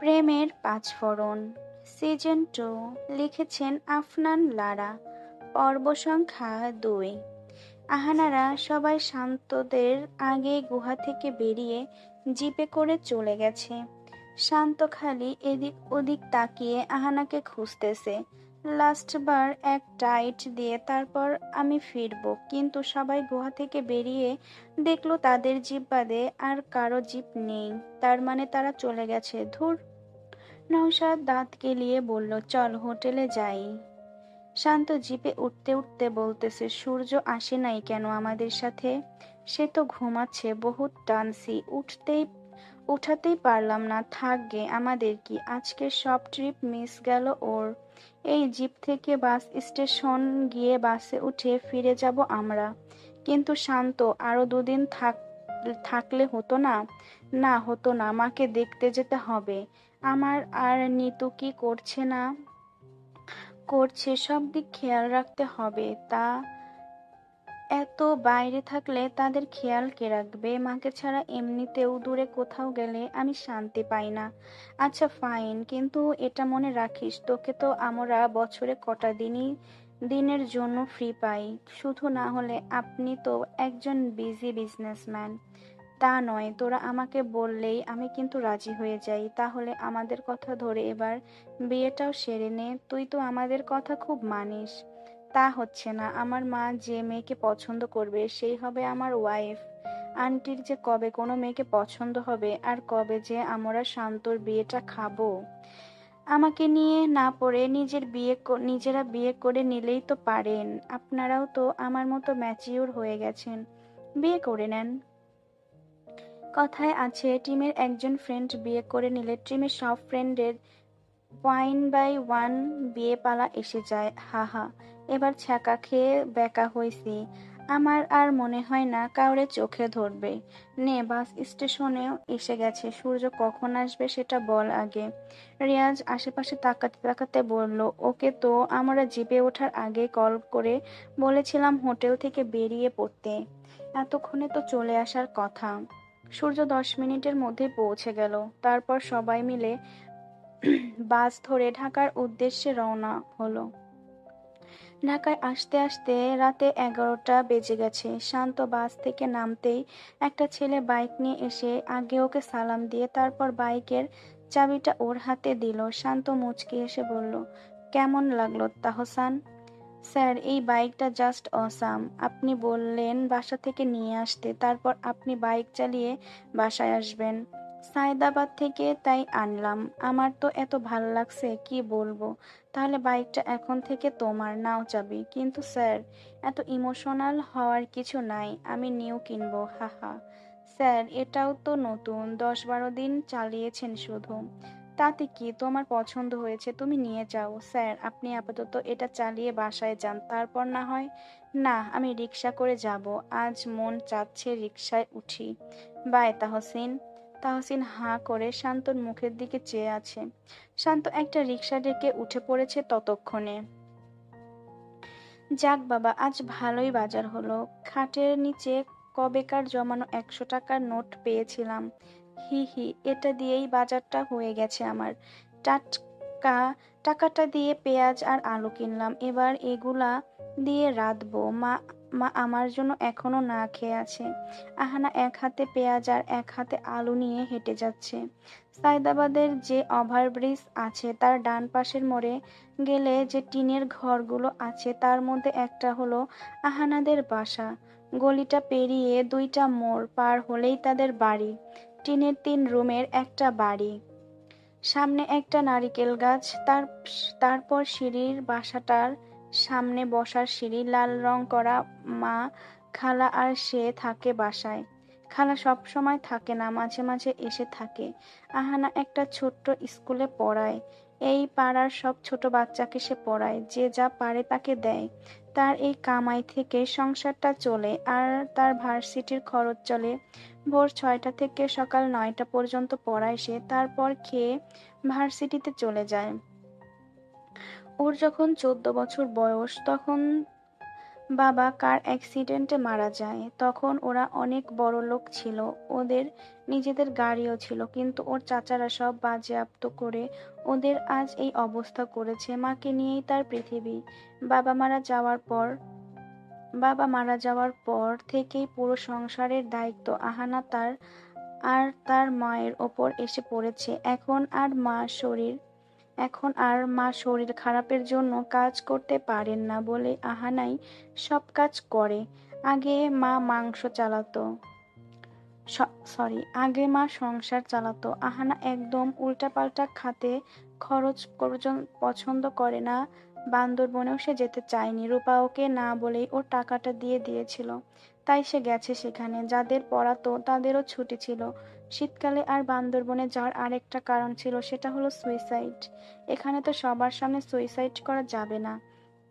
প্রেমের পাঁচফোড়ন। Season two লিখেছেন আফনান লারা, পর্ব সংখ্যা দুই। আহানারা সবাই শান্তদের আগে গুহা থেকে বেরিয়ে জিপে করে চলে গেছে। শান্ত খালি এদিক ওদিক তাকিয়ে আহানাকে খুঁজতেছে। লাস্টবার এক টাইট দিয়ে তারপর আমি ফিরবো। কিন্তু সবাই গুহা থেকে বেরিয়ে দেখল তাদের জিপ বাদে আর কারও জিপ নেই। তার মানে তারা চলে গেছে। ধুর! নৌসাদ দাঁত কেলিয়ে বলল, চল, হোটেলে যাই। শান্ত জিপে উঠতে উঠতে বলতেছে, সূর্য আসে নাই কেন আমাদের সাথে? সে তো ঘুমাচ্ছে, বহুত টানসি। উঠতেই, উঠাতেই পারলাম না। থাকগে আমাদের কি? আজকে সব ট্রিপ মিস গেল ওর। এই জিপ থেকে বাস স্টেশন গিয়ে বাসে উঠে ফিরে যাব আমরা। কিন্তু শান্ত আরও দুদিন থাক, থাকলে হতো না? না, হতো না মাকে দেখতে যেতে হবে। আমার আর নিতু কি করছে না? করছে সব দিক খেয়াল রাখতে হবে। তা এত বাইরে থাকলে তাদের খেয়াল কে রাখবে? মাকে ছাড়া এমনিতেও দূরে কোথাও গেলে আমি শান্তি পাই না। আচ্ছা ফাইন, কিন্তু এটা মনে রাখিস, তোকে তো আমরা বছরে কটা দিনই দিনের জন্য ফ্রি পাই। শুধু না হলে আপনি তো একজন বিজি বিজনেসম্যান তা নয়, তোরা আমাকে বললেই আমি কিন্তু রাজি হয়ে যাই। তাহলে আমাদের কথা ধরে এবার বিয়েটাও সেরে নে। তুই তো আমাদের কথা খুব মানিস। তা হচ্ছে না। আমার মা যে মেয়েকে পছন্দ করবে, সেই হবে আমার ওয়াইফ আন্টির যে কবে কোনো মেয়েকে পছন্দ হবে আর কবে যে আমরা শান্তর বিয়েটা খাব। আমাকে নিয়ে না পড়ে নিজের বিয়ে নিজেরা বিয়ে করে নিলেই তো পারেন। আপনারাও তো আমার মতো ম্যাচিওর হয়ে গেছেন। বিয়ে করে নেন। কথায় আছে, টিমের একজন ফ্রেন্ড বিয়ে করে নিলে টিমের সব ফ্রেন্ডের ওয়াইন বাই ওয়ান বিয়ে পালা এসে যায়। হা হা। এবার ছ্যাঁকা খেয়ে বেকা হয়েছি আমার আর মনে হয় না কাউরে চোখে ধরবে। নে, বাস স্টেশনেও এসে গেছে। সূর্য কখন আসবে সেটা বল আগে। রিয়াজ আশেপাশে তাকাতে তাকাতে বলল, ওকে তো আমরা জিপে ওঠার আগে কল করে বলেছিলাম হোটেল থেকে বেরিয়ে পড়তে। এতক্ষণে তো চলে আসার কথা। সূর্য দশ মিনিটের মধ্যে পৌঁছে গেল। তারপর সবাই মিলে বাস ধরে ঢাকার উদ্দেশ্যে রওনা হলো। ঢাকায় আসতে আসতে রাতে এগারোটা বেজে গেছে। শান্ত বাস থেকে নামতেই একটা ছেলে বাইক নিয়ে এসে আগে ওকে সালাম দিয়ে তারপর বাইকের চাবিটা ওর হাতে দিল। শান্ত মুচকি এসে বলল, কেমন লাগল তাহসান? স্যার, এই বাইকটা জাস্ট অসাম। আপনি বললেন বাসা থেকে নিয়ে আসতে। তারপর আপনি বাইক চালিয়ে বাসায় আসবেন। সায়দাবাদ থেকে তাই আনলাম। আমার তো এত ভালো লাগছে, কি বলব? তাহলে বাইকটা এখন থেকে তোমার, নাও চাবি। কিন্তু স্যার, এত ইমোশনাল হওয়ার কিছু নাই, আমি নিউ কিনবো, হাহা। স্যার, এটাও তো নতুন, দশ বারো দিন চালিয়েছেন শুধু। তাতে কি তোমার পছন্দ হয়েছে, তুমি নিয়ে যাও। স্যার, আপনি আপাতত এটা চালিয়ে বাসায় যান, তারপর না হয়, না, আমি রিক্সা করে যাব, আজ মন চাচ্ছে রিক্সায় উঠি। বাই তাহসিন। তাহসিন হাঁ করে শান্তর মুখের দিকে চেয়ে আছে। শান্ত একটা রিক্সা ডেকে উঠে পড়েছে ততক্ষণে। যাক বাবা, আজ ভালোই বাজার হলো। খাটের নিচে কবেকার জমানো একশো টাকার নোট পেয়েছিলাম। হি হি, এটা দিয়েই বাজারটা হয়ে গেছে আমার। টাটকা টাকাটা দিয়ে পেঁয়াজ আর আলু কিনলাম। এবার এগুলা দিয়ে রাঁধবো। মা মা আমার জন্য এখনও না খেয়ে আছে। আহানা এক হাতে পেঁয়াজ আর এক হাতে আলু নিয়ে হেঁটে যাচ্ছে। সায়দাবাদের যে ওভারব্রিজ আছে, তার ডান পাশের মোড়ে গেলে যে টিনের ঘরগুলো আছে, তার মধ্যে একটা হলো আহানাদের বাসা। গলিটা পেরিয়ে দুইটা মোড় পার হলেই তাদের বাড়ি। টিনের তিন রুমের একটা বাড়ি। সামনে একটা নারিকেল গাছ, তার, তারপর সিঁড়ির বাসাটার সামনে বসার সিঁড়ি, লাল রং করা মা খালা আর সে থাকে বাসায়। খালা সব সময় থাকে না, মাঝে মাঝে এসে থাকে। আহানা একটা ছোট্ট স্কুলে পড়ায়। এই পাড়ার সব ছোট বাচ্চাকে সে পড়ায়, যে যা পারে তাকে দেয়। তার এই কামাই থেকে সংসারটা চলে আর তার ভার্সিটির খরচ চলে। ভোর ছয়টা থেকে সকাল নয়টা পর্যন্ত পড়ায় সে, তারপর খেয়ে ভার্সিটিতে চলে যায়। ওর যখন চোদ্দ বছর বয়স, তখন বাবা কার অ্যাক্সিডেন্টে মারা যায়, তখন ওরা অনেক বড় লোক ছিল, ওদের নিজেদের গাড়িও ছিল, কিন্তু ওর চাচারা সব বাজেয়াপ্ত করে ওদের আজ এই অবস্থা করেছে, মাকে নিয়েই তার পৃথিবী। বাবা মারা যাওয়ার পর, বাবা মারা যাওয়ার পর থেকেই পুরো সংসারের দায়িত্ব আহানা তার আর তার মায়ের ওপর এসে পড়েছে। এখন আর মা শরীর এখন আর মা শরীর খারাপের জন্য কাজ করতে পারেন না বলে আহানাই সব কাজ করে। আগে মা মাংস চালাতো। সরি আগে মা সংসার চালাতো। আহানা একদম উল্টাপাল্টা খাতে খরচ পছন্দ করে না। বান্দরবনেও সে যেতে চায়নি। রূপা ওকে না বলেই ওর টাকাটা দিয়ে দিয়েছিল। তাই সে গেছে সেখানে। যাদের পড়াতো তাদেরও ছুটি ছিল। শীতকালে আর বান্দরবনে যাওয়ার আরেকটা কারণ ছিল সেটা হলো সুইসাইড এখানে তো সবার সামনে সুইসাইড করা যাবে না।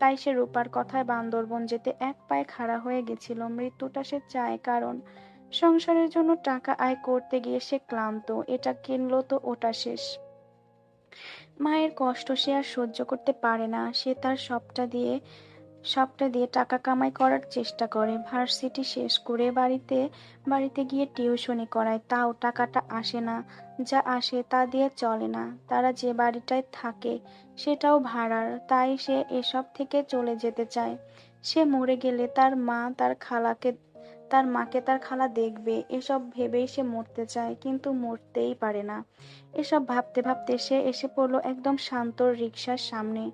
তাই সে রূপার কথায় বান্দরবন যেতে এক পায়ে খাড়া হয়ে গেছিল। মৃত্যুটা সে চায় কারণ? সংসারের জন্য টাকা আয় করতে গিয়ে সে ক্লান্ত। এটা কিনলো তো ওটা শেষ। মায়ের কষ্ট সে আর সহ্য করতে পারে না। সে তার সবটা দিয়ে সবটা দিয়ে টাকা কামাই করার চেষ্টা করে। ভার্সিটি শেষ করে বাড়িতে বাড়িতে গিয়ে টিউশনি করায়। তাও টাকাটা আসে না। যা আসে তা দিয়ে চলে না। তারা যে বাড়িটায় থাকে, সেটাও ভাড়ার। তাই সে এসব থেকে চলে যেতে চায়। সে মরে গেলে তার মা তার খালাকে, তার মাকে তার খালা দেখবে। এসব ভেবেই সে মরতে চায়, কিন্তু মরতেই পারে না। এসব ভাবতে ভাবতে সে এসে পড়ল একদম শান্তর রিক্সার সামনে।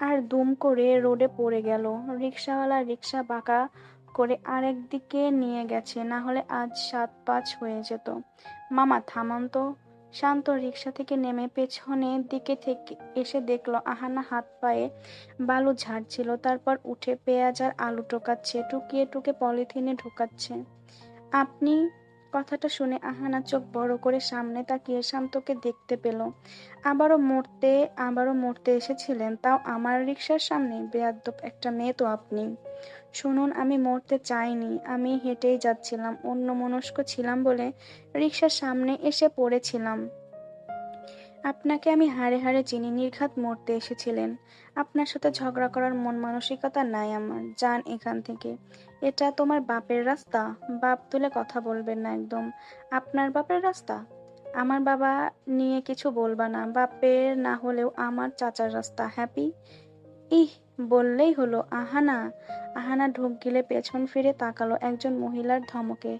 আর দুম করে রোডে পড়ে গেল। রিক্সাওয়ালা রিক্সা বাঁকা করে আরেক দিকে নিয়ে গেছে, না হলে আজ সাত পাঁচ হয়ে যেত। মামা, থামান তো। শান্ত রিক্সা থেকে নেমে পেছনের দিকে থেকে এসে দেখল, আহানা হাত পায়ে বালু ঝাড়ছিল, তারপর উঠে পেঁয়াজ আর আলু টোকাচ্ছে, টুকিয়ে টুকে পলিথিনে ঢোকাচ্ছে। আপনি কথাটা শুনে আহানা চোখ বড় করে সামনে তাকিয়ে শান্তকে দেখতে পেল। আবারও মরতে আবারও মরতে এসেছিলেন, তাও আমার রিক্সার সামনে। বেয়াদ্দপ একটা মেয়ে তো আপনি। শুনুন, আমি মরতে চাইনি, আমি হেঁটেই যাচ্ছিলাম অন্য মনস্ক ছিলাম বলে রিক্সার সামনে এসে পড়েছিলাম। আপনাকে আমি হাড়ে হাড়ে চিনি নির্ঘাত মরতে এসেছিলেন, আপনার সাথে ঝগড়া করার মন মানসিকতা নাই আমার। যান এখান থেকে। এটা তোমার বাপের রাস্তা। বাপ তুলে কথা বলবেন না একদম। আপনার বাপের রাস্তা? আমার বাবা নিয়ে কিছু বলবা না। বাপের না হলেও আমার চাচার রাস্তা, হ্যাপি? ইহ, বললেই হলো, আহানা। আহানা ঢুক গেলে পেছন ফিরে তাকালো একজন মহিলার ধমকে।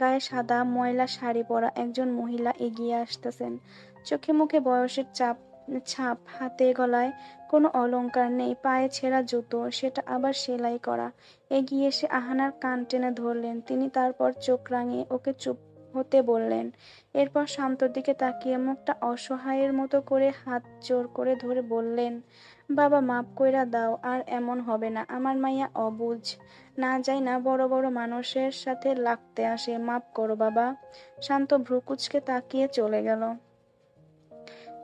গায়ে সাদা ময়লা শাড়ি পরা একজন মহিলা এগিয়ে আসতেছেন। চোখে মুখে বয়সের চাপ, ছাপ, হাতে গলায় কোনো অলংকার নেই, পায়ে ছেঁড়া জুতো, সেটা আবার সেলাই করা। এগিয়ে এসে আহানার কান টেনে ধরলেন। তিনি তারপর চোখ রাঙিয়ে ওকে চুপ হতে বললেন। এরপর শান্তর দিকে তাকিয়ে মুখটা অসহায়ের মতো করে হাত জোর করে ধরে বললেন, বাবা, মাপ কইরা দাও, আর এমন হবে না। আমার মাইয়া অবুঝ। না যাই না বড় বড় মানুষের সাথে লাগতে আসে। মাপ করো, বাবা। শান্ত ভ্রুকুচকে তাকিয়ে চলে গেল।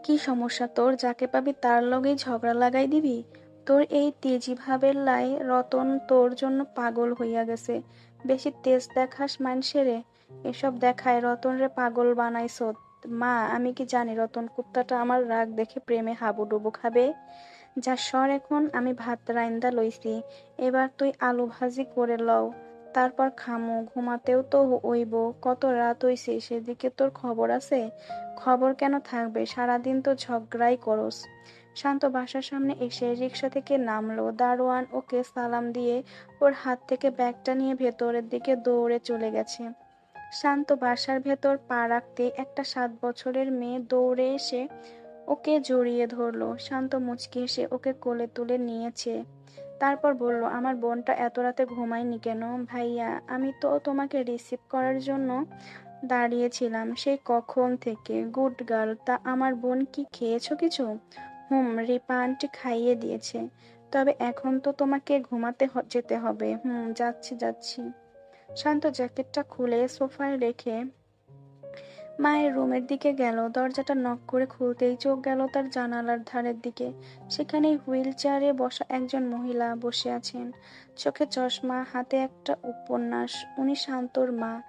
কি সমস্যা তোর? যাকে পাবি তার লগেই ঝগড়া লাগাই দিবি। তোর এই তেজি ভাবের লাই রতন তোর জন্য পাগল হইয়া গেছে। বেশি তেজ দেখাস মানসেরে এসব দেখায় রতন রে পাগল বানাই বানাইছ। মা, আমি কি জানি রতন কুত্তাটা আমার রাগ দেখে প্রেমে হাবুডুবু খাবে? যা সর এখন, আমি ভাত রাইন্দা লইছি। এবার তুই আলু ভাজি করে লও। তারপর খামো, ঘুমাতেও তো ওইব কত রাত হইছে, সেদিকে তোর খবর আছে? খবর কেন থাকবে? সারাদিন তো ঝগড়াই করস। শান্ত বাসার সামনে এসে রিক্সা থেকে নামলো। দারোয়ান ওকে সালাম দিয়ে ওর হাত থেকে ব্যাগটা নিয়ে ভেতরের দিকে দৌড়ে চলে গেছে। শান্ত বাসার ভেতর পা রাখতে একটা সাত বছরের মেয়ে দৌড়ে এসে ওকে জড়িয়ে ধরলো। শান্ত মুচকি এসে ওকে কোলে তুলে নিয়েছে। তারপর বলল, আমার বোনটা এত রাতে ঘুমায়নি কেন? ভাইয়া, আমি তো তোমাকে রিসিভ করার জন্য দাঁড়িয়েছিলাম। সেই কখন থেকে? গুড গার্ল তা আমার বোন কি খেয়েছো কিছু? হুম রিপা আন্টি খাইয়ে দিয়েছে। তবে এখন তো তোমাকে ঘুমাতে যেতে হবে। হুম, যাচ্ছি যাচ্ছি। শান্ত জ্যাকেটটা খুলে সোফায় রেখে মায়ের রুমের দিকে গেল, দরজাটা নক করে খুলতেই চোখ গেল তার জানালার ধারের দিকে। সেখানে হুইল চেয়ারে বসা একজন মহিলা বসে আছেন। চোখে চশমা, হাতে একটা উপন্যাস, উনি শান্তর মা।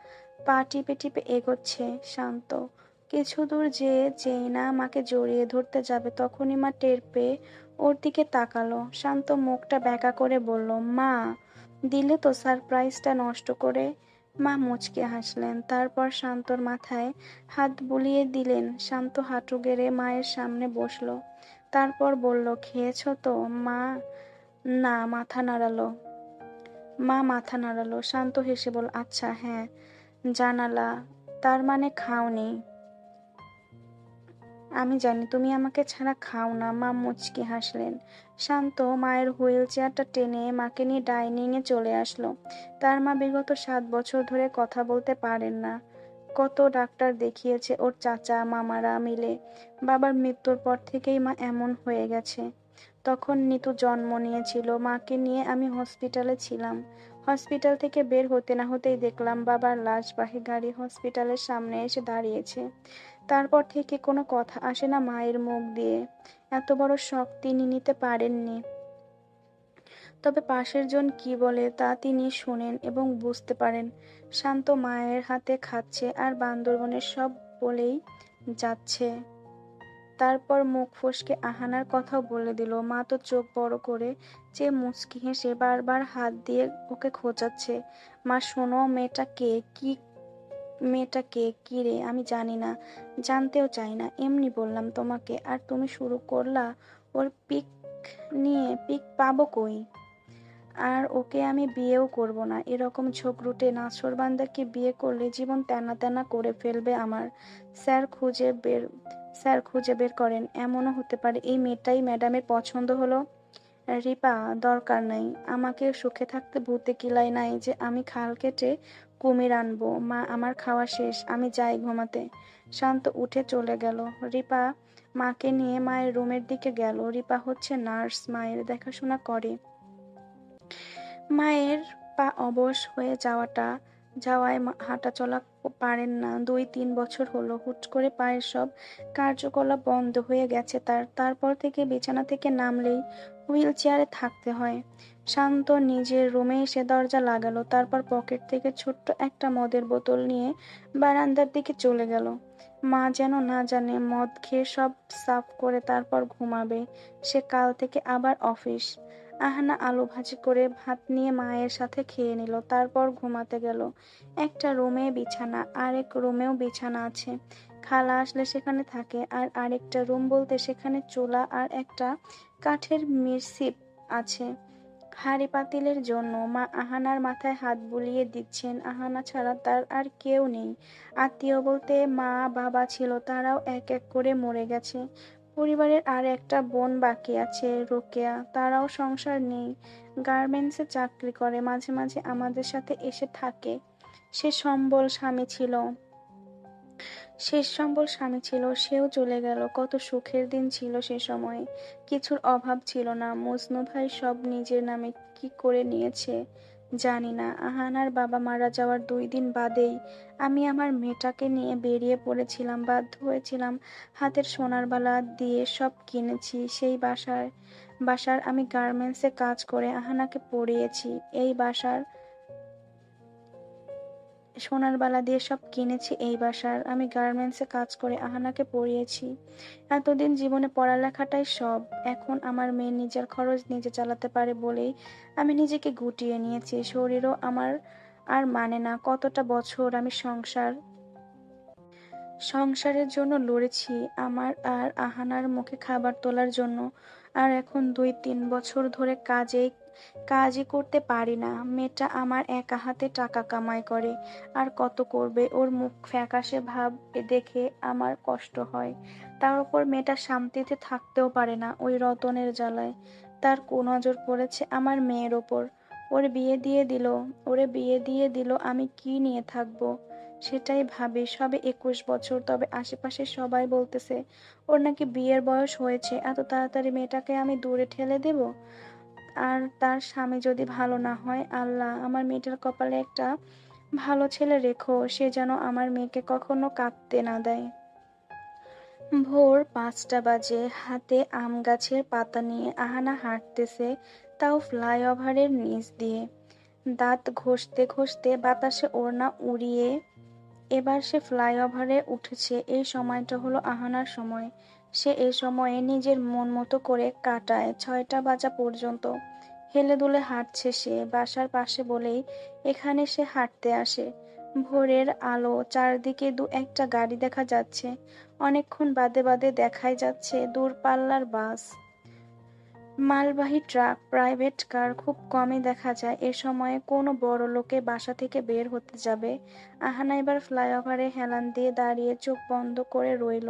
পা টিপে টিপে এগোচ্ছে, শান্ত। কিছু দূর যে যেই না মাকে জড়িয়ে ধরতে যাবে তখনই মা টের পেয়ে ওর দিকে তাকালো। শান্ত মুখটা ব্যাকা করে বলল, মা, দিলে তো সারপ্রাইজটা নষ্ট করে মা মুচকে হাসলেন। তারপর শান্তর মাথায় হাত বুলিয়ে দিলেন। শান্ত হাঁটু গেড়ে মায়ের সামনে বসল। তারপর বলল, খেয়েছ তো? মা না, মাথা নাড়ালো মা, মাথা নাড়ালো শান্ত হেসে বল আচ্ছা হ্যাঁ। জানালা। তার মানে খাওনি। আমি জানি তুমি আমাকে ছাড়া খাও না। মা মুচকি হাসলেন। শান্ত মায়ের হুইল চেয়ারটা টেনে মাকে নিয়ে ডাইনিংয়ে চলে আসলো। তার মা বিগত সাত বছর ধরে কথা বলতে পারেন না। কত ডাক্তার দেখিয়েছে ওর চাচা, মামারা মিলে। বাবার মৃত্যুর পর থেকেই মা এমন হয়ে গেছে। তখন নিতু জন্ম নিয়েছিল। মাকে নিয়ে আমি হসপিটালে ছিলাম। হসপিটাল থেকে বের হতে না হতেই দেখলাম বাবার লাশবাহী গাড়ি হসপিটালের সামনে এসে দাঁড়িয়েছে। তারপর থেকে কোনো কথা আসে না মায়ের মুখ দিয়ে। এত বড় শখ তিনি নিতে পারেননি। তবে পাশের জন কি বলে তা তিনি শোনেন এবং বুঝতে পারেন। শান্ত মায়ের হাতে খাচ্ছে আর বান্দরবনের সব বলেই যাচ্ছে। তারপর মুখ ফসকে আহানার কথাও বলে দিল। মা তো চোখ বড় করে যে মুচকি হেসে বারবার হাত দিয়ে ওকে খোঁচাচ্ছে। মা, শোনো মেয়েটা কে? কি মেয়েটা কে কি রে, আমি জানি না, জানতেও চাই না, এমনি বললাম তোমাকে, আর তুমি শুরু করলা ওর পিক নিয়ে, পিক পাবো কই? আর ওকে আমি বিয়েও করব না, এরকম ঝোঁকরুটে নাছরবান্দাকে বিয়ে করলে জীবন তেনা তেনা করে ফেলবে আমার। স্যার খুঁজে বের, স্যার খুঁজে বের করেন, এমনও হতে পারে এই মেয়েটাই ম্যাডামের পছন্দ হলো? রিপা, দরকার নাই, আমাকে সুখে থাকতে ভূতে কিলাই নাই যে আমি খাল কেটে কুমির আনব। মা, আমার খাওয়া শেষ, আমি যাই ঘুমাতে। শান্ত উঠে চলে গেল। রিপা মাকে নিয়ে মায়ের রুমের দিকে গেল। রিপা হচ্ছে নার্স, মায়ের দেখাশোনা করে। মায়ের পা অবশ হয়ে যাওয়াটা, যাওয়ায় হাঁটা চলা পারেন না। দুই তিন বছর হলো, হুট করে পায়ের সব কার্যকলাপ বন্ধ হয়ে গেছে তার। তারপর থেকে বিছানা থেকে নামলেই হুইল চেয়ারে থাকতে হয়। শান্ত নিজের রুমে এসে দরজা লাগালো, তারপর পকেট থেকে ছোট্ট একটা মদের বোতল নিয়ে বারান্দার দিকে চলে গেল। মা যেন না জানে, মদ খেয়ে সব সাফ করে তারপর ঘুমাবে। সে কাল থেকে আবার অফিস। আহানা আলু ভাজি করে ভাত নিয়ে মায়ের সাথে খেয়ে নিল, তারপর ঘুমাতে গেল। একটা রুমে বিছানা, আরেক রুমেও বিছানা আছে। খালা আসলে সেখানে থাকে, আর আরেকটা রুম বলতে সেখানে চুলা আর একটা কাঠের মিরসিপ আছে। হাড়ি পাতিলের জন্য মা আহানার মাথায় হাত বুলিয়ে দিচ্ছেন, আহানা ছাড়া তার আর কেউ নেই। আত্মীয় বলতে মা, বাবা ছিল, তারাও এক এক করে মরে গেছে। পরিবারের আর একটা বোন বাকি আছে, রোকেয়া। তারাও সংসার নেই। গার্মেন্টসে চাকরি করে, মাঝে মাঝে আমাদের সাথে এসে থাকে। সে সম্বল স্বামী ছিল। শেষ সম্বল স্বামী ছিল, সেও চলে গেল। কত সুখের দিন ছিল সে সময়ে। কিছুর অভাব ছিল না। মজনু ভাই সব নিজের নামে কি করে নিয়েছে? জানি না। আহানার বাবা মারা যাওয়ার দুই দিন বাদেই আমি আমার মেয়েটাকে নিয়ে বেরিয়ে পড়েছিলাম, বাধ্য হয়েছিলাম হাতের সোনার বালা দিয়ে সব কিনেছি। সেই বাসায় বাসার আমি গার্মেন্টসে কাজ করে আহানাকে পড়িয়েছি। এই বাসার সোনার বালা দিয়ে সব কিনেছি এই বাসার। আমি গার্মেন্টসে কাজ করে আহানাকে পড়িয়েছি এতদিন জীবনে পড়ালেখাটাই সব। এখন আমার মেয়ে নিজের খরচ নিজে চালাতে পারে বলেই আমি নিজেকে গুটিয়ে নিয়েছি। শরীরও আমার আর মানে না, কতটা বছর আমি সংসার, সংসারের জন্য লড়েছি। আমার আর আহানার মুখে খাবার তোলার জন্য। আর এখন দুই তিন বছর ধরে কাজেই কাজই করতে পারি না। মেয়েটা আমার একা হাতে টাকা কামাই করে। আর কত করবে? ওর মুখ ফ্যাকাশে ভাব দেখে আমার কষ্ট হয়। তার উপর মেয়েটা শান্তিতে থাকতেও পারে না ওই রতনের জ্বালায়। তার নজর পড়েছে আমার মেয়ের ওপর। ওর বিয়ে দিয়ে দিল। ওরে বিয়ে দিয়ে দিল, আমি কি নিয়ে থাকব? সেটাই ভাবি, সবে একুশ বছর, তবে আশেপাশে সবাই বলতেছে, ওর নাকি বিয়ের বয়স হয়েছে, এত তাড়াতাড়ি মেয়েটাকে আমি দূরে ঠেলে দেব? আর তার স্বামী যদি ভালো না হয়, আল্লাহ, আমার মেয়েটার কপালে একটা ভালো ছেলে রেখো, সে যেন আমার মেয়েকে কখনো কাঁদতে না দেয়। ভোর পাঁচটা বাজে, হাতে আম গাছের পাতা নিয়ে আহানা হাঁটতেছে তাও ফ্লাইওভারের নিচ দিয়ে। দাঁত ঘষতে ঘষতে বাতাসে ওড়না উড়িয়ে এবার সে ফ্লাইওভারে উঠেছে, এই সময়টা হলো আহানার সময়। সে এই সময়ে নিজের মন মতো করে কাটায় ছয়টা বাজা পর্যন্ত। হেলে দুলে হাঁটছে সে বাসার পাশে বলেই এখানে সে হাঁটতে আসে। ভোরের আলো চারদিকে দু একটা গাড়ি দেখা যাচ্ছে। অনেকক্ষণ বাদে বাদে দেখাই যাচ্ছে দূরপাল্লার বাস। মালবাহী ট্রাক, প্রাইভেট কার খুব কমই দেখা যায়। এ সময়ে কোনো বড় লোকে বাসা থেকে বের হতে যাবে। আহানা এবার ফ্লাইওভারে হেলান দিয়ে দাঁড়িয়ে চোখ বন্ধ করে রইল।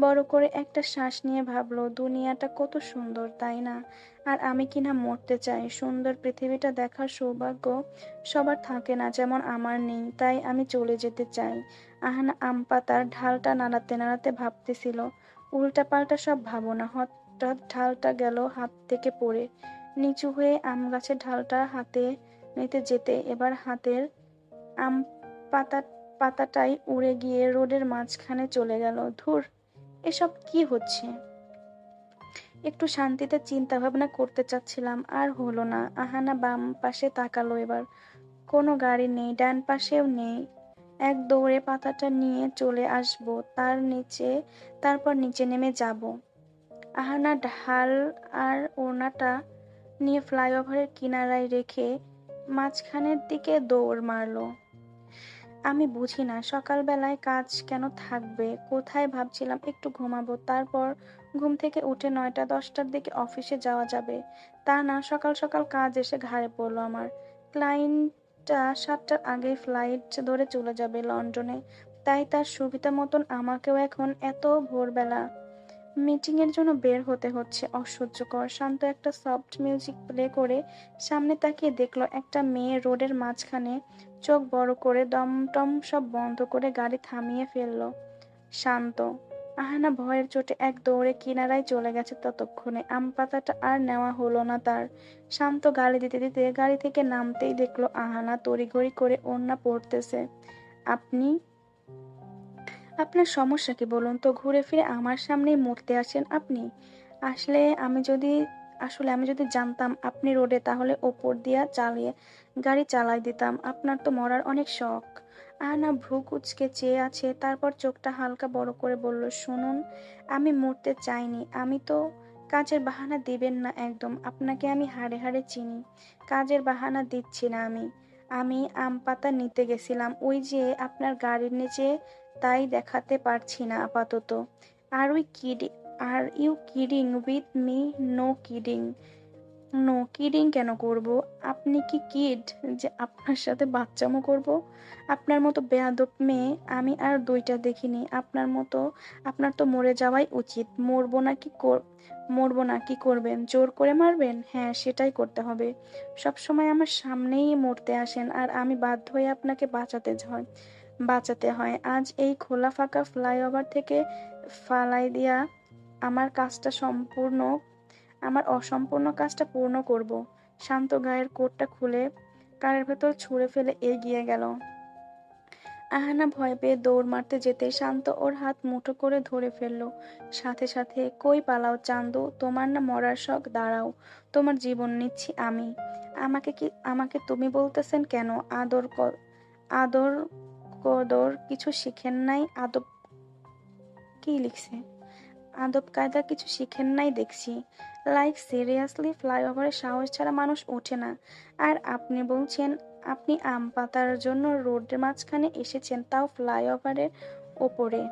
বড় করে একটা শ্বাস নিয়ে ভাবলো, দুনিয়াটা কত সুন্দর, তাই না? আর আমি কিনা মরতে চাই। সুন্দর পৃথিবীটা দেখার সৌভাগ্য সবার থাকে না, যেমন আমার নেই, তাই আমি চলে যেতে চাই। আহানা আম পাতার ঢালটা নাড়াতে নাড়াতে ভাবতেছিল, উল্টা পাল্টা সব ভাবনা হঠাৎ ঢালটা গেল হাত থেকে পড়ে। নিচু হয়ে আম গাছের ঢালটা হাতে নিতে যেতে এবার হাতের আম পাতা পাতাটাই উড়ে গিয়ে রোডের মাঝখানে চলে গেল। ধুর এসব কি হচ্ছে? একটু শান্তিতে চিন্তা ভাবনা করতে চাচ্ছিলাম, আর হলো না। আহানা বাম পাশে তাকালো এবার। কোনো গাড়ি নেই, ডান পাশেও নেই। এক দৌড়ে পাতাটা নিয়ে চলে আসব, তার নিচে, তারপর নিচে নেমে যাব। আহানা ঢাল আর ওড়নাটা নিয়ে ফ্লাইওভারের কিনারায় রেখে মাঝখানের দিকে দৌড় মারলো। আমি বুঝি না, সকালবেলায় কাজ কেন থাকবে? কোথায় ভাবছিলাম একটু ঘুমাবো, তারপর ঘুম থেকে উঠে নয়টা, দশটার দিকে অফিসে যাওয়া যাবে। তা না, সকাল সকাল কাজ এসে ঘাড়ে পড়ল আমার। ক্লায়েন্টটা সাতটার আগে ফ্লাইট ধরে চলে যাবে লন্ডনে। তাই তার সুবিধা মতন আমাকেও এখন এত ভোরবেলা মিটিংয়ের জন্য বের হতে হচ্ছে। অসহ্যকর, শান্ত একটা সফট মিউজিক প্লে করে সামনে তাকিয়ে দেখল একটা মেয়ে রোডের মাঝখানে চোখ বড় করে দমটম সব বন্ধ করে গাড়ি থামিয়ে ফেলল। শান্ত। আহানা ভয়ের চোটে এক দৌড়ে কিনারায় চলে গেছে ততক্ষণে। আম পাতাটা আর নেওয়া হলো না তার। শান্ত গালি দিতে দিতে গাড়ি থেকে নামতেই দেখল আহানা তড়িঘড়ি করে ওড়না পড়তেছে। আপনি? আপনার সমস্যা কি বলুন তো? ঘুরে ফিরে আমার সামনেই মরতে আসেন আপনি? আসলে আমি যদি আসলে আমি যদি জানতাম আপনি রোডে, তাহলে ওপর দিয়া চালিয়ে গাড়ি চালাই দিতাম। আপনার তো মরার অনেক শখ। আহানা ভ্রু কুচকে চেয়ে আছে, তারপর চোখটা হালকা বড় করে বলল, শুনুন, আমি মরতে চাইনি। আমি তো কাজের বাহানা দিবেন না একদম। আপনাকে আমি হাড়ে হাড়ে চিনি। কাজের বাহানা দিচ্ছি না আমি। আমি আম পাতা নিতে গেছিলাম। ওই যে আপনার গাড়ির নিচে, তাই দেখাতে পারছি না আপাতত। আর ওই kidding are you kidding with me? No kidding. No kidding কেন করব? আপনি কি কিড যে আপনার সাথে বাচ্চামো করব? আপনার মতো বেয়াদব মেয়ে আমি আর দুইটা দেখিনি। আপনার মতো, আপনার তো মরে যাওয়াই উচিত। মরবো না কি মরবো না কি করবেন? জোর করে মারবেন? হ্যাঁ সেটাই করতে হবে। সব সময় আমার সামনেই মরতে আসেন আর আমি বাধ্য হয়ে আপনাকে বাঁচাতে হয় বাঁচাতে হয়। আজ এই খোলা ফাঁকা ফ্লাইওভার থেকে ফালাই দিয়া আমার কাজটা সম্পূর্ণ, আমার অসম্পূর্ণ কাজটা পূর্ণ করব। শান্ত গায়ের কোটটা খুলে কারের ভেতর ছুঁড়ে ফেলে এগিয়ে গেল। আহানা ভয় পেয়ে দৌড় মারতে যেতে শান্ত ওর হাত মুঠো করে ধরে ফেলল। সাথে সাথে, কই পালাও চান্দু, তোমার না মরার শখ, দাঁড়াও, তোমার জীবন নিচ্ছি আমি। আমাকে কি, আমাকে তুমি বলতেছেন কেন? আদর আদর কদর কিছু শিখেন নাই? আদব কি লিখছে? আদব কায়দা কিছু শিখেন নাই দেখছি। লাইক সিরিয়াসলি ফ্লাইওভারে সাহস ছাড়া মানুষ ওঠে না। আর আপনি বলছেন, আপনি আম পাতার জন্য রোডের মাঝখানে এসেছেন, তাও ফ্লাইওভারের ওপরে।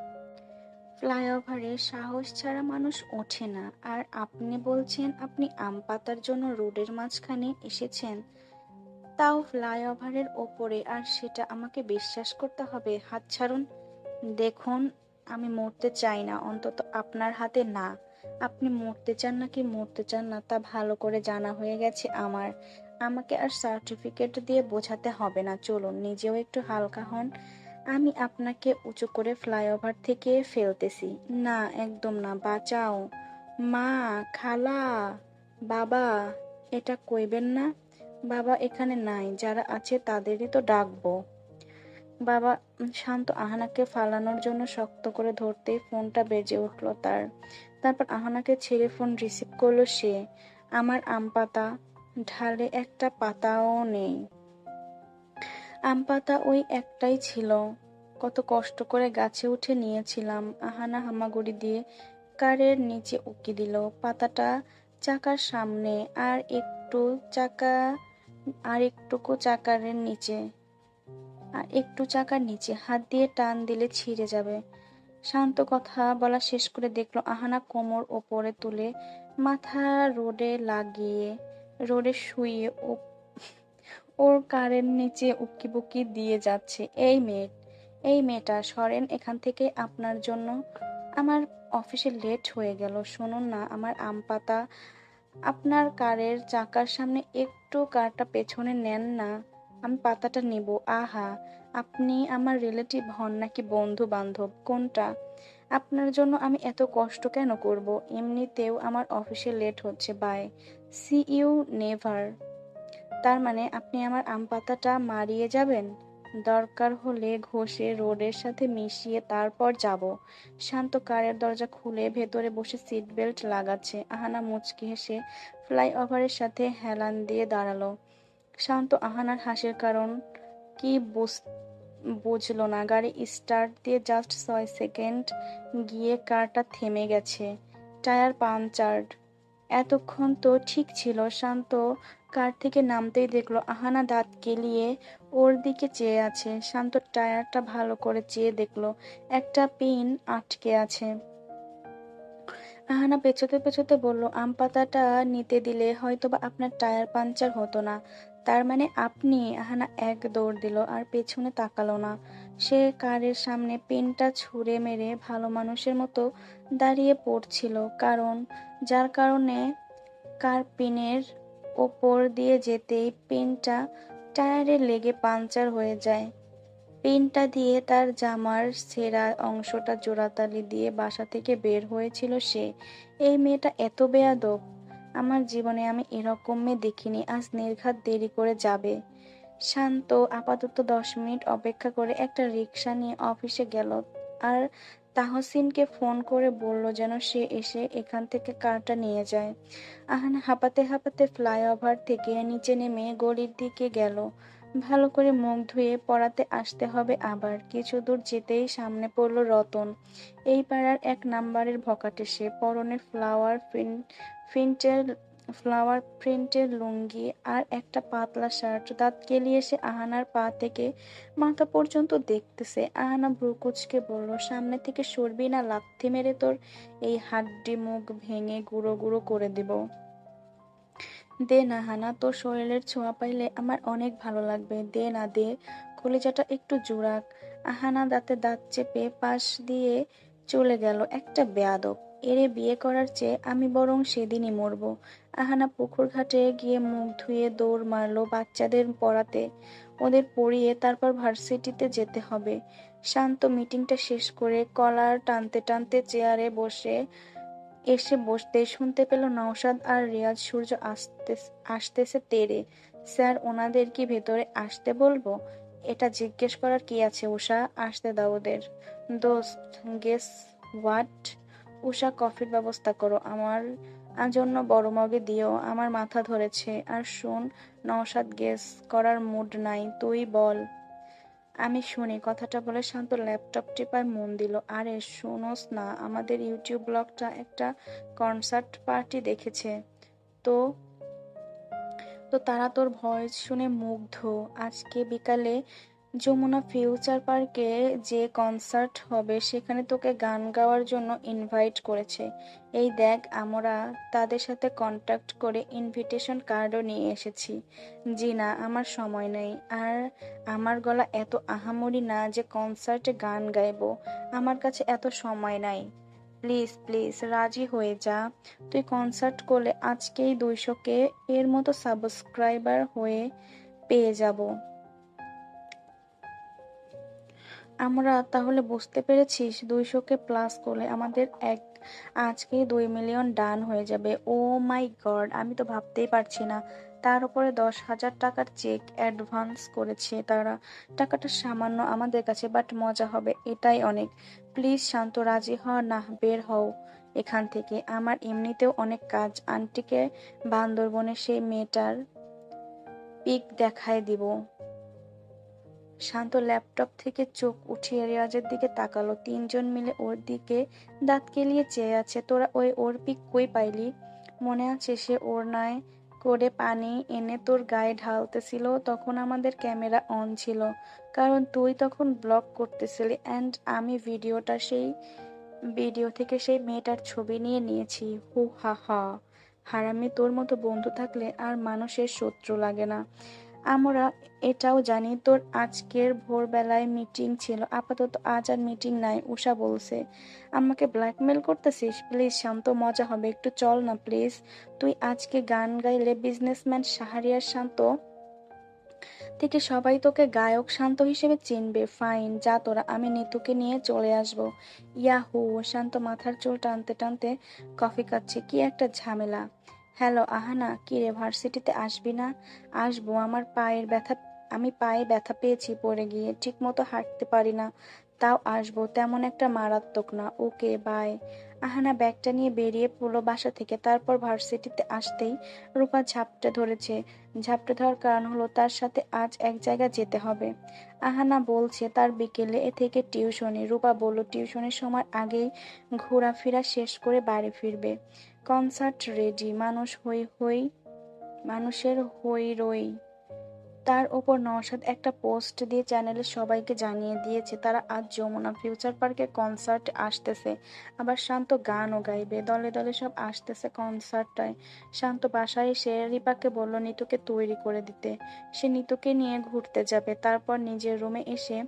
ফ্লাইওভারে সাহস ছাড়া মানুষ ওঠে না। আর আপনি বলছেন, আপনি আম পাতার জন্য রোডের মাঝখানে এসেছেন, তাও ফ্লাইওভারের ওপরে। আর সেটা আমাকে বিশ্বাস করতে হবে। হাত ছাড়ুন। দেখুন আমি মরতে চাই না, অন্তত আপনার হাতে না। আপনি মরতে চান নাকি মরতে চান না তা ভালো করে জানা হয়ে গেছে আমার। আমাকে আর সার্টিফিকেট দিয়ে বোঝাতে হবে না, চলুন নিজেও একটু হালকা হন। আমি আপনাকে উঁচু করে ফ্লাইওভার থেকে ফেলতেছি। না, একদম না, বাঁচাও। মা, খালা, বাবা, এটা কইবেন না। বাবা এখানে নাই, যারা আছে তাদেরই তো ডাকবো। বাবা শান্ত আহানাকে ফালানোর জন্য শক্ত করে ধরতেই ফোনটা বেজে উঠল তার। তারপর আহানাকে ছেড়ে ফোন রিসিভ করল সে। আমার আম পাতা ঢালে একটা পাতাও নেই। আম পাতা ওই একটাই ছিল। কত কষ্ট করে গাছে উঠে নিয়েছিলাম। আহানা হামাগুড়ি দিয়ে কারের নিচে উকি দিল। পাতাটা চাকার সামনে আর একটু চাকা, আর একটুকু চাকারের নিচে। আর একটু চাকার নিচে হাত দিয়ে টান দিলে ছিঁড়ে যাবে। শান্ত কথা বলা শেষ করে দেখল আহানা কোমর ওপরে তুলে মাথা রোডে লাগিয়ে, রোডে শুয়ে ওর কারের নিচে উকি বুকি দিয়ে যাচ্ছে, এই মেয়ে, এই মেয়েটা, সরেন এখান থেকে আপনার জন্য। আমার অফিসে লেট হয়ে গেল, শুনুন না, আমার আম পাতা আপনার কারের চাকার সামনে একটু কারটা পেছনে নেন না। আমি পাতাটা নিব। আহা, আপনি আমার রিলেটিভ হন নাকি বন্ধু বান্ধব কোনটা? আপনার জন্য আমি এত কষ্ট কেন করব? এমনিতেও আমার অফিসে লেট হচ্ছে বাই সি ইউ নেভার তার মানে আপনি আমার আম পাতাটা মারিয়ে যাবেন? দরকার হলে ঘষে রোডের সাথে মিশিয়ে তারপর যাব। শান্ত কারের দরজা খুলে ভেতরে বসে সিট বেল্ট লাগাচ্ছে। আহানা মুচকি হেসে ফ্লাইওভারের সাথে হেলান দিয়ে দাঁড়াল। শান্ত আহানার হাসির কারণ কি বুঝ- বুঝলো না? গাড়ি স্টার্ট দিয়ে জাস্ট ছয় সেকেন্ড গিয়ে কারটা থেমে গেছে। Tyre punctured. এতক্ষণ তো ঠিক ছিল। শান্ত কার থেকে নামতেই দেখল, আহানা দাঁত কেলিয়ে ওর দিকে চেয়ে আছে। শান্ত টায়ারটা ভালো করে চেয়ে দেখল, একটা পিন আটকে আছে। আহানা পেছোতে পেছোতে বলল, আম পাতাটা নিতে দিলে হয়তোবা আপনার টায়ার পাঞ্চার হতো না। তার মানে আপনি আহানা এক দৌড় দিল আর পেছনে তাকালো না। সে কারের সামনে পেনটা ছুঁড়ে মেরে ভালো মানুষের মতো দাঁড়িয়ে পড়ছিল, কারণ যার কারণে কার পিনের ওপর দিয়ে যেতেই পেনটা টায়ারে লেগে পাঞ্চার হয়ে যায়। পেনটা দিয়ে তার জামার সেরা অংশটা জোড়াতালি দিয়ে বাসা থেকে বের হয়েছিল সে। এই মেয়েটা এত বেয়াদব আমার জীবনে আমি এরকম মেয়ে দেখিনি। আজ নির্ঘাত দেরি করে যাবে। শান্ত, আপাতত দশ মিনিট অপেক্ষা করে একটা রিক্সা নিয়ে অফিসে গেল আর তাহসিনকে ফোন করে বলল যেন সে এসে এখান থেকে কারটা নিয়ে যায়। আহান হাঁপাতে হাঁপাতে ফ্লাইওভার থেকে নিচে নেমে গলির দিকে গেল। ভালো করে মুখ ধুয়ে পড়াতে আসতে হবে আবার। কিছু দূর যেতেই সামনে পড়ল রতন। এই পাড়ার এক নাম্বারের ভকাটে সে পরনে ফ্লাওয়ার প্রিন্টের ফ্লাওয়ার প্রিন্টের লুঙ্গি আর একটা পাতলা শার্ট। দাঁত কেলিয়ে সে আহানার পা থেকে মাথা পর্যন্ত দেখতেছে। আহানা ভ্রুকুচকে বলল, সামনে থেকে সরবি না, লাথি মেরে তোর এই হাড্ডি মুখ ভেঙে গুঁড়ো গুঁড়ো করে দেব। দে না হানা তোর শরীরের ছোঁয়া পাইলে আমার অনেক ভালো লাগবে। দে না, দে, কলিজাটা একটু জোড়াক। আহানা দাঁতে দাঁত চেপে পাশ দিয়ে চলে গেল একটা বেয়াদব। এরে বিয়ে করার চেয়ে আমি বরং সেদিনই মরব। আহানা পুকুর ঘাটে গিয়ে মুখ ধুয়ে দৌড় মারলো বাচ্চাদের পড়াতে। ওদের পড়িয়ে তারপর ভার্সিটিতে যেতে হবে। শান্ত মিটিংটা শেষ করে কলার টানতে টানতে চেয়ারে বসে, এসে বসতে শুনতে পেল নওশাদ আর রিয়াজ সূর্য আসতে আসতেছে তেরে। স্যার, ওনাদের কি ভেতরে আসতে বলব? এটা জিজ্ঞেস করার কি আছে উষা আসতে দাও ওদের। দোস্ত, গেস হোয়াট? উষা কফির ব্যবস্থা করো। আমার জন্য বড় মগে দিও। আমার মাথা ধরেছে। আর শোন, নওশাদ গেস করার মুড নাই। তুই বল। আমি শুনি। কথাটা বলে শান্ত ল্যাপটপ টিপায় মন দিল। আরে, শোনোস না, আমাদের ইউটিউব ব্লগটা একটা কনসার্ট পার্টি দেখেছে। তো তো তারা তোর ভয়েস শুনে মুগ্ধ। আজকে বিকালে যমুনা ফিউচার পার্কে যে কনসার্ট হবে, সেখানে তোকে গান গাওয়ার জন্য ইনভাইট করেছে। এই দেখ, আমরা তাদের সাথে কন্ট্যাক্ট করে ইনভিটেশন কার্ডও নিয়ে এসেছি। জি না আমার সময় নেই। আর আমার গলা এত আহামরি না যে কনসার্টে গান গাইবো। আমার কাছে এত সময় নাই। প্লিজ প্লিজ, রাজি হয়ে যা। তুই কনসার্ট করলে আজকেই দুইশোকে এর মতো সাবস্ক্রাইবার হয়ে পেয়ে যাব। আমরা তাহলে বুঝতে পেরেছিস দুইশোকে প্লাস করলে আমাদের এক, আজকে দুই মিলিয়ন ডান হয়ে যাবে। ও মাই গড আমি তো ভাবতেই পারছি না। তার উপরে দশ হাজার টাকার চেক অ্যাডভান্স করেছে তারা। টাকাটা সামান্য আমাদের কাছে বাট মজা হবে, এটাই অনেক। প্লিজ শান্ত, রাজি হ, না, বের হও এখান থেকে। আমার এমনিতেও অনেক কাজ। আন্টিকে বান্দরবনে সেই মেয়েটার পিক দেখায় দিব। শান্ত ল্যাপটপ থেকে চোখ উঠিয়ে রিয়াজের দিকে তাকালো। তিনজন মিলে ওর দিকে দাঁত কেলিয়ে চেয়ে আছে। তোরা ওই ওর পিক কই পাইলি? মনে আছে, সে ওর নয় করে পানি এনে তোর গায়ে ঢালতেছিল। তখন আমাদের ক্যামেরা অন ছিল। কারণ তুই তখন ব্লগ করতেছিলি অ্যান্ড আমি ভিডিওটা সেই, ভিডিও থেকে সেই মেয়েটার ছবি নিয়ে নিয়েছি। হু, হা হা। হারামি তোর মতো বন্ধু থাকলে আর মানুষের শত্রু লাগে না। আমরা এটাও জানি, তোর আজকের ভোরবেলায় মিটিং ছিল। আপাতত আজ আর মিটিং নাই উষা বলছে। আমাকে ব্ল্যাকমেল করতেছিস? প্লিজ শান্ত, মজা হবে। একটু চল না প্লিজ তুই আজকে গান গাইলে বিজনেসম্যান শাহরিয়ার শান্ত থেকে সবাই তোকে গায়ক শান্ত হিসেবে চিনবে। ফাইন যা তোরা, আমি নিতুকে নিয়ে চলে আসব। ইয়াহু, শান্ত মাথার চুল টানতে টানতে কফি খাচ্ছে। কি একটা ঝামেলা। হ্যালো, আহানা, কি রে, ভার্সিটিতে আসবি না? আসব, আমার পায়ের ব্যথা, আমি পায়ে ব্যথা পেয়েছি পড়ে গিয়ে ঠিক মতো হাঁটতে পারি না, তাও আসব, তেমন একটা মারাত্মক না, ওকে, বাই। আহানা, ব্যাগটা নিয়ে বেরিয়ে পড়ল বাসা থেকে, তারপর ভার্সিটিতে আসতেই রূপা ঝাপটে ধরেছে, ঝাপটে ধরার কারণ হলো তার সাথে আজ এক জায়গা যেতে হবে। আহানা বলছে, তার বিকেলে এ থেকে টিউশনি, রূপা বলল, টিউশনের সময় আগেই ঘোরাফেরা শেষ করে বাড়ি ফিরবে। কনসার্ট রেডি মানুষ হই হই, মানুষের হই রই। তার ওপর নওশাদ একটা পোস্ট দিয়ে চ্যানেলের সবাইকে জানিয়ে দিয়েছে, তারা আজ যমুনা ফিউচার পার্কে কনসার্ট আসতেছে। আবার শান্ত গানও গাইবে, দলে দলে সব আসতেছে কনসার্টটায় শান্ত বাসায় এসে রিপাকে বলল, নিতুকে তৈরি করে দিতে। সে নিতুকে নিয়ে ঘুরতে যাবে, তারপর নিজের রুমে এসে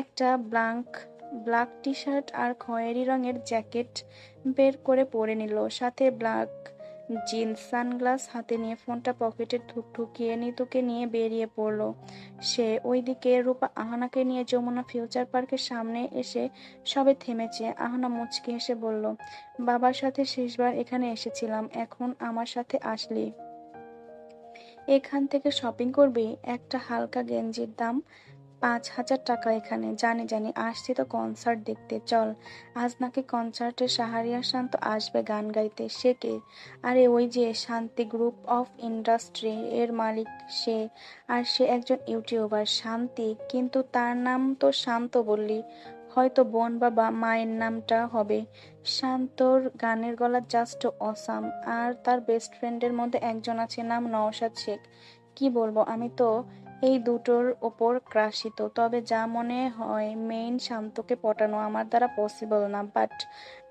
একটা ব্লাঙ্ক ব্ল্যাক টি শার্ট আর খয়েরি রঙের জ্যাকেট বের করে পরে নিল। সাথে ব্ল্যাক জিন্স, সানগ্লাস হাতে নিয়ে ফোনটা পকেটে ঢুক ঢুকিয়ে নিতুকে নিয়ে বেরিয়ে পড়ল। সে ওইদিকে রূপা আহানাকে নিয়ে যমুনা ফিউচার পার্কের সামনে এসে সবে থেমেছে। আহানা মুচকি এসে বলল, বাবার সাথে শেষবার এখানে এসেছিলাম, এখন আমার সাথে আসলি। এখান থেকে শপিং করবি? একটা হালকা গেঞ্জির দাম পাঁচ হাজার টাকা এখানে। জানি জানি। আসছি তো কনসার্ট দেখতে। চল, আজ নাকি কনসার্টে সাহারিয়া শান্ত আসবে গান গাইতে। সে কে? আরে ওই যে শান্তি গ্রুপ অফ ইন্ডাস্ট্রি এর মালিক সে। আর সে একজন ইউটিউবার শান্তি। কিন্তু তার নাম তো শান্ত বললি। হয়তো বোন বা মায়ের নামটা হবে। শান্তর গানের গলা জাস্ট অসাম আর তার বেস্ট ফ্রেন্ডের মধ্যে একজন আছে, নাম নওশাদ শেখ। কি বলব, আমি তো এই দুটোর ওপর ক্রাশিত। তবে যা মনে হয়, মেইন শান্তকে পটানো আমার দ্বারা পসিবল না বাট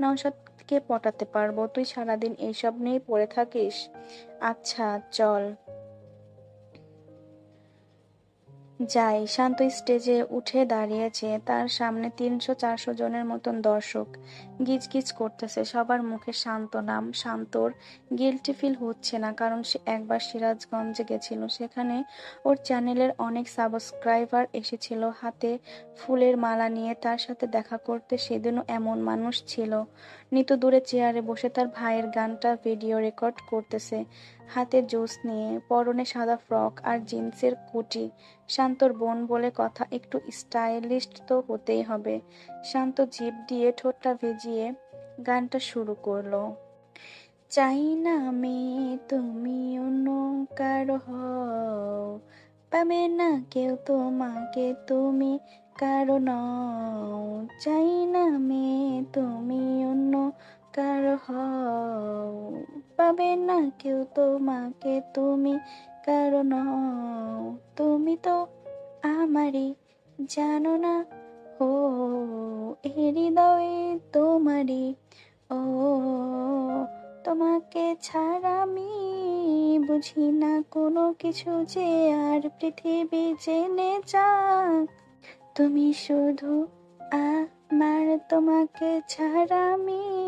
নওশাদকে পটাতে পারব। তুই সারাদিন এইসব নিয়েই পড়ে থাকিস? আচ্ছা চল। যাই, শান্ত স্টেজে উঠে দাঁড়িয়েছে তার সামনে তিনশো চারশো জনের মতন দর্শক। গিজগিজ করতেছে, সবার মুখে শান্ত নাম, শান্তর গিলটি ফিল হচ্ছে না, কারণ সে একবার সিরাজগঞ্জে গেছিল। সেখানে ওর চ্যানেলের অনেক সাবস্ক্রাইবার এসেছিল, হাতে ফুলের মালা নিয়ে তার সাথে দেখা করতে সেদিনও এমন মানুষ ছিল। নিতু দূরে চেয়ারে বসে তার ভাইয়ের গানটা ভিডিও রেকর্ড করতেছে। হাতে জুস নিয়ে, পরনে সাদা ফ্রক আর জিন্সের কুটি। শান্তর বোন বলে কথা একটু স্টাইলিশ তো হতেই হবে। শান্ত জিভ দিয়ে ঠোঁটটা ভিজিয়ে গানটা শুরু করল। চাই না আমি তুমি অন্য কারও হও। পাবে না কেউ তোমাকে, তুমি কারও নও। চাই না আমি তুমি অন্য কারও হও। পাবে না কেউ তোমাকে তুমি কারও নও তুমি তো আমারই, জানো না? ও হৃদয়ে তোমারই, ও, তোমাকে ছাড়া আমি বুঝি না কোনো কিছু যে আর পৃথিবী জেনে যাক। তুমি শুধু আমার, তোমাকে ছাড়া আমি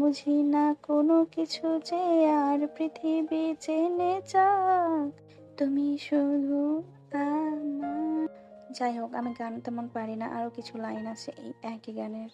বুঝি না কোনো কিছু যে আর পৃথিবী চেনে চাক তুমি শুধু আমার যাই হোক, আমি গান তেমন পারি না আরও কিছু লাইন আছে এই একই গানের।